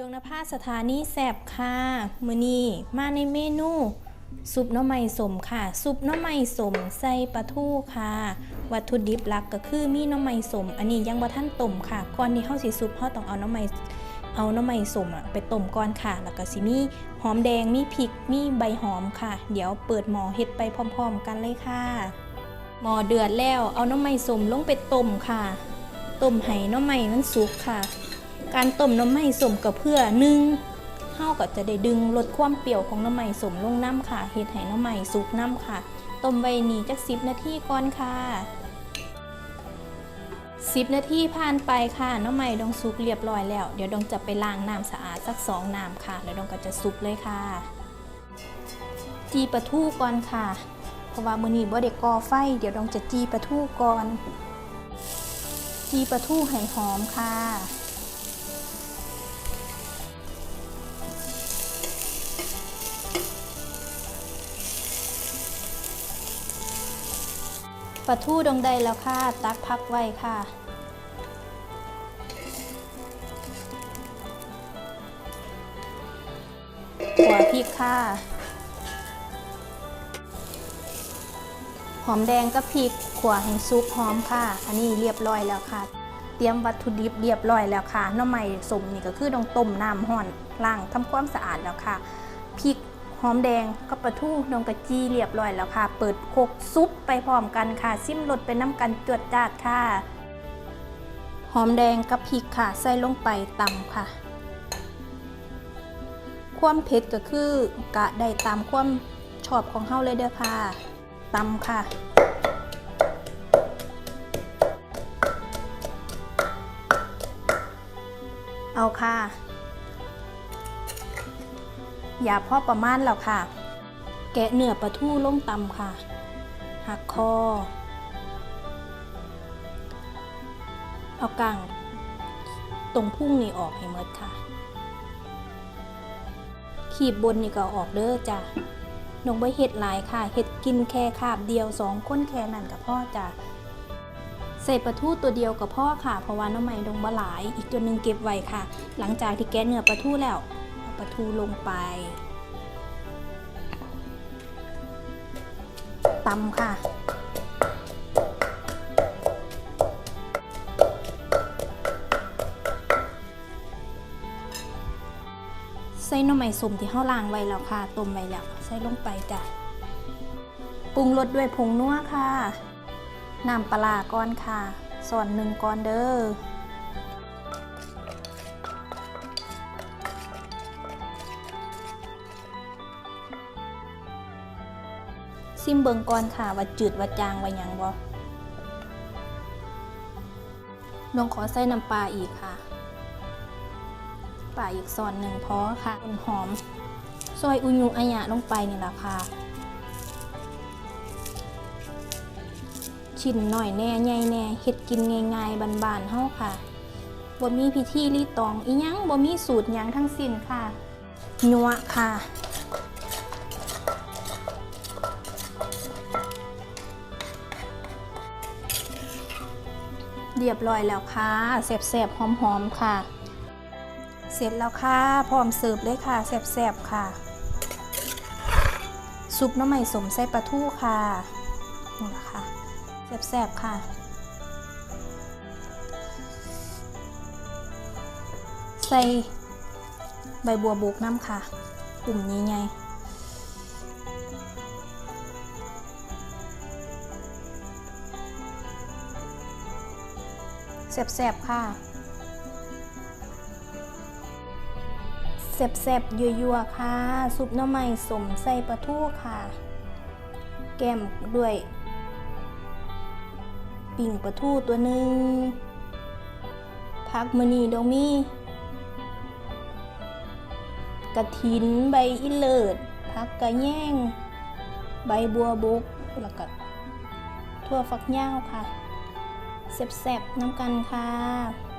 ดวงนภาสถานีแสบค่ะมือนี้มาในเมนูซุปน้ำไม้สมค่ะ ซุปน้ำไม้สมใส่ปลาทูค่ะ วัตถุดิบหลักก็คือมีน้ำไม้สม อันนี้ยังบ่ท่านต้มค่ะก่อนที่เฮาสิซุปเฮาต้องเอาน้ำไม้เอาน้ำไม้สมอะไปต้มก่อนค่ะ แล้วก็สิมีหอมแดงมีพริกมีใบหอมค่ะ เดี๋ยวเปิดหม้อเฮ็ดไปพร้อม ๆ กันเลยค่ะหม้อเดือดแล้วเอาน้ำไม้สมลงไปต้มค่ะต้มให้น้ำไม้มันสุกค่ะ การต้มน้ำไม้สมก็เพื่อหนึ่งเฮาก็จะได้ดึงลดความเปรี้ยวของน้ำไม้สมลงน้ำค่ะเฮ็ดให้น้ำไม้สุกน้ำค่ะ ต้มไว้นี่จักสิบนาทีก่อนค่ะสิบนาทีผ่านไปค่ะ น้ำไม้ดองสุกเรียบร้อยแล้ว เดี๋ยวดองจะไปล้างน้ำสะอาดสักสองน้ำค่ะ แล้วดองก็จะสุกเลยค่ะ จีปลาทูก่อนค่ะ เพราะว่ามื้อนี้บ่ได้ก่อไฟ เดี๋ยวดองจะจีปลาทูก่อน จีปลาทูให้หอมค่ะ ปลาทูดองใดแล้วค่ะ ตักพักไว้ค่ะ หัวพริกค่ะ หอมแดงกับพริกขัวให้ซุปหอมค่ะ อันนี้เรียบร้อยแล้วค่ะ เตรียมวัตถุดิบเรียบร้อยแล้วค่ะน้ำใหม่สมนี่ก็คือต้องต้มน้ำห่อนล้างทำความสะอาดแล้วค่ะพริก หอมแดงกับปลาทูดองกะจีเรียบร้อยแล้วค่ะ เปิดโคกซุปไปพร้อมกันค่ะ ซิมรสเป็นน้ำกันจวดจาดค่ะ หอมแดงกับพริกค่ะ ใส่ลงไปตำค่ะ ความเผ็ดก็คือกะได้ตามความชอบของเฮาเลยเด้อค่ะตำค่ะเอาค่ะ อย่าพ่อประมาณแล้วค่ะ แกะเนื้อปลาทูลงตำค่ะ หักคอ เอากางตรงพุ่งนี่ออกให้หมดค่ะ ขีบบนนี่ก็ออกเด้อจ้ะนงใบเห็ดหลายค่ะ เห็ดกินแค่คาบเดียวสองคนแค่นั่นกับพ่อจ้ะใส่ปลาทูตัวเดียวกับพ่อค่ะ เพราะว่าน้ำมันดงบะหลาย อีกตัวหนึ่งเก็บไว้ค่ะ หลังจากที่แกะเนื้อปลาทูแล้ว ปลาทูลงไปตำค่ะ ใส่หน้ำมันสมที่เฮาล้างไว้แล้วค่ะต้มไว้แล้วใส่ลงไปจ้ะปรุงรสด้วยผงนัวค่ะน้ำปลาร้าก้อนค่ะ ส่วนหนึ่งก้อนเด้อ ซิมเบิงก่อนค่ะว่าจืดว่าจางว่าหยังบ่น้องขอใส่น้ำปลาอีกค่ะปลาอีกส่วนหนึ่งพอค่ะต้นหอม ซอยอุยุอายะลงไปนี่แหละค่ะ ชิ้นหน่อยแน่ใหญ่แน่เฮ็ดกินง่ายๆบานๆเฮาค่ะบ่มีพิธีรีตองอีหยังบ่มีสูตรหยังทั้งสิ้นค่ะยัวค่ะ เรียบร้อยแล้วค่ะแซ่บๆหอมๆค่ะ เสร็จแล้วค่ะ พร้อมเสิร์ฟเลยค่ะแซ่บๆค่ะ ซุปน้ำใหม่สมไส้ปลาทูค่ะนี่แหละค่ะแซ่บๆค่ะใส่ใบบัวบุกน้ำค่ะกลุ่มนี้ไง แซ่บๆ ค่ะแซ่บๆยัวๆ ค่ะ ซุปน้ำใหม่สมใส่ปลาทูค่ะ แก้มด้วย ปิ่งปลาทูตัวหนึ่งพักมณีดองมีกระถินใบอิเลิดพักกระแย่ง ใบบัวบกแล้วก็ทั่วฟักย่าวค่ะ แซ่บๆน้ำกันค่ะ